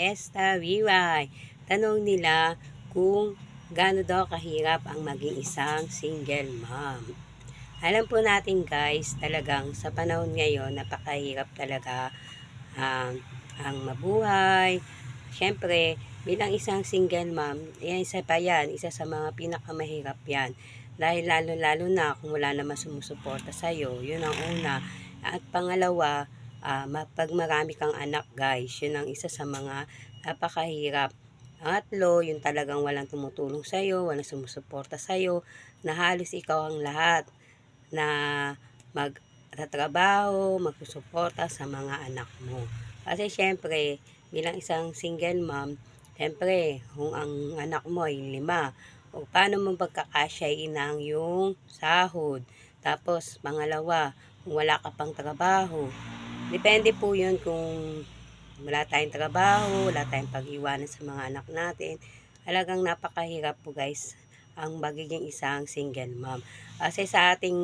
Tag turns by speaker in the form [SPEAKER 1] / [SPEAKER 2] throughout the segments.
[SPEAKER 1] Esta Viway. Tanong nila kung gaano daw kahirap ang maging isang single mom. Alam po natin guys, talagang sa panahon ngayon, napakahirap talaga um, ang mabuhay. Siyempre, bilang isang single mom, yan isa pa yan, isa sa mga pinakamahirap yan. Dahil lalo-lalo na kung wala naman sumusuporta sa'yo, yun ang una. At pangalawa, ma- pag marami kang anak guys, yun ang isa sa mga napakahirap. Pangatlo, yung talagang walang tumutulong sa'yo, walang sumusuporta sa'yo, na halos ikaw ang lahat na magtatrabaho, magsusuporta sa mga anak mo. Kasi syempre, bilang isang single mom, syempre, kung ang anak mo ay lima, o paano mo pagkakasyain ang yung sahod. Tapos, pangalawa, kung wala ka pang trabaho. Depende po yun kung wala tayong trabaho, wala tayong pag-iwanan sa mga anak natin. Talagang napakahirap po guys ang magiging isang single mom. Kasi sa ating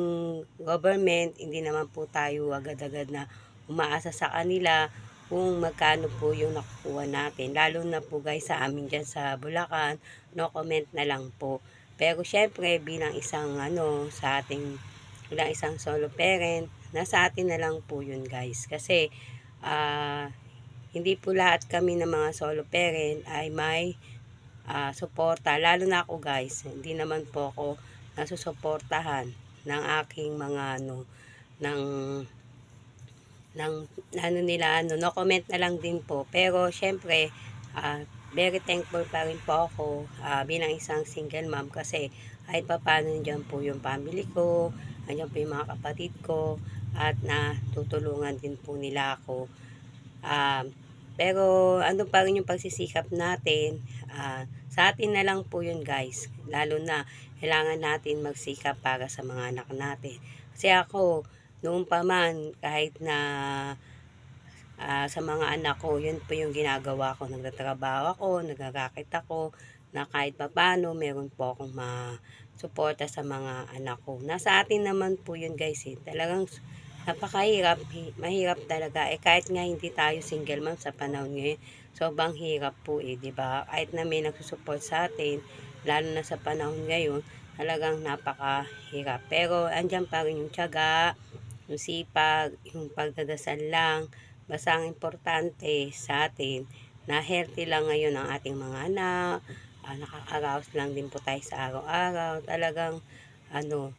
[SPEAKER 1] government, hindi naman po tayo agad-agad na umaasa sa kanila kung magkano po yung nakukuha natin. Lalo na po guys sa amin dyan sa Bulacan, no comment na lang po. Pero syempre bilang isang ano sa ating bilang isang solo parent, nasa atin na lang po yun guys. Kasi ah hindi po lahat kami ng mga solo parent ay may ah, suporta. Lalo na ako guys, hindi naman po ako nasusuportahan ng aking mga ano, ng ng ano nila, ano, no comment na lang din po. Pero syempre, ah, very thankful pa rin po ako ah, bilang isang single mom kasi kahit pa paano dyan po yung family ko, andyan po yung mga kapatid ko, at natutulungan din po nila ako. Ah, pero ano pa rin yung pagsisikap natin, ah, sa atin na lang po yun guys. Lalo na kailangan natin magsikap para sa mga anak natin. Kasi ako, noon pa man, kahit na ah, sa mga anak ko, yun po yung ginagawa ko. Nagtatrabaho ako, nagagakit ako, na kahit papano, meron po akong ma-suporta sa mga anak ko. Nasa atin naman po yun guys eh. Talagang napakahirap, hi- mahirap talaga. Eh kahit nga hindi tayo single mom sa panahon ngayon, sobrang hirap po eh, di ba? Kahit na may nagsusupport sa atin, lalo na sa panahon ngayon, talagang napakahirap. Pero andyan pa rin yung tiyaga, yung sipag, yung pagdadasal lang. Basta ang importante sa atin, na healthy lang ngayon ang ating mga anak, ah, nakakaraos lang din po tayo sa araw-araw. Talagang, ano,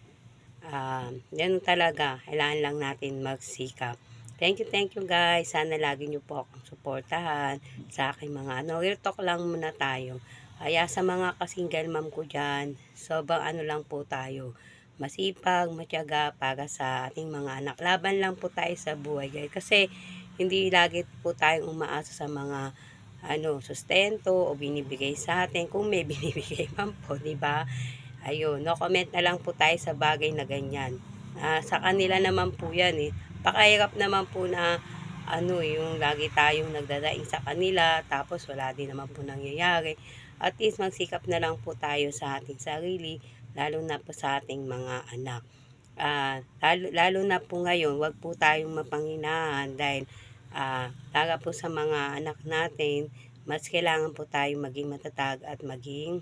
[SPEAKER 1] ah, yan talaga, kailangan lang natin magsikap. Thank you, thank you guys. Sana lagi nyo po akong suportahan sa aking mga ano. Real talk lang muna tayo. Kaya sa mga kasingle mom ko dyan, sobrang ano lang po tayo. Masipag, matyaga para sa ating mga anak. Laban lang po tayo sa buhay guys. Kasi hindi lagi po tayong umaasa sa mga ano, sustento o binibigay sa atin. Kung may binibigay man po, di ba? Ayun, no comment na lang po tayo sa bagay na ganyan. Ah, sa kanila naman po yan eh. Pakahirap naman po na ano yung lagi tayong nagdadaing sa kanila tapos wala din naman po nangyayari. At least magsikap na lang po tayo sa ating sarili lalo na po sa ating mga anak. Ah, lalo, lalo na po ngayon, wag po tayong mapanginahan dahil ah, para po sa mga anak natin, mas kailangan po tayong maging matatag at maging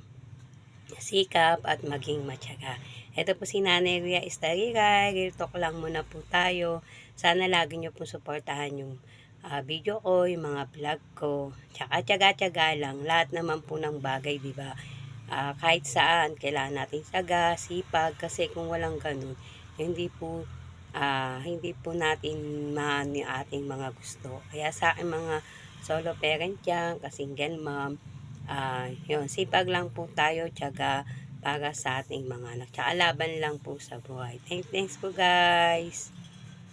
[SPEAKER 1] sikap at maging matyaga. Ito po si Nanay Ria Estarira. Real lang muna po tayo. Sana lagi nyo po suportahan yung ah, video ko, yung mga vlog ko. Tsaka tyaga-tyaga lang. Lahat naman po ng bagay, di ba? Ah, kahit saan, kailangan natin saga, sipag. Kasi kung walang ganun, hindi po ah, hindi po natin maan yung ating mga gusto. Kaya sa akin mga solo parent yan, ka-single mom, ah, yun, sipag lang po tayo, tiyaga para sa ating mga anak. Tsaka laban lang po sa buhay. Thanks, thanks po guys.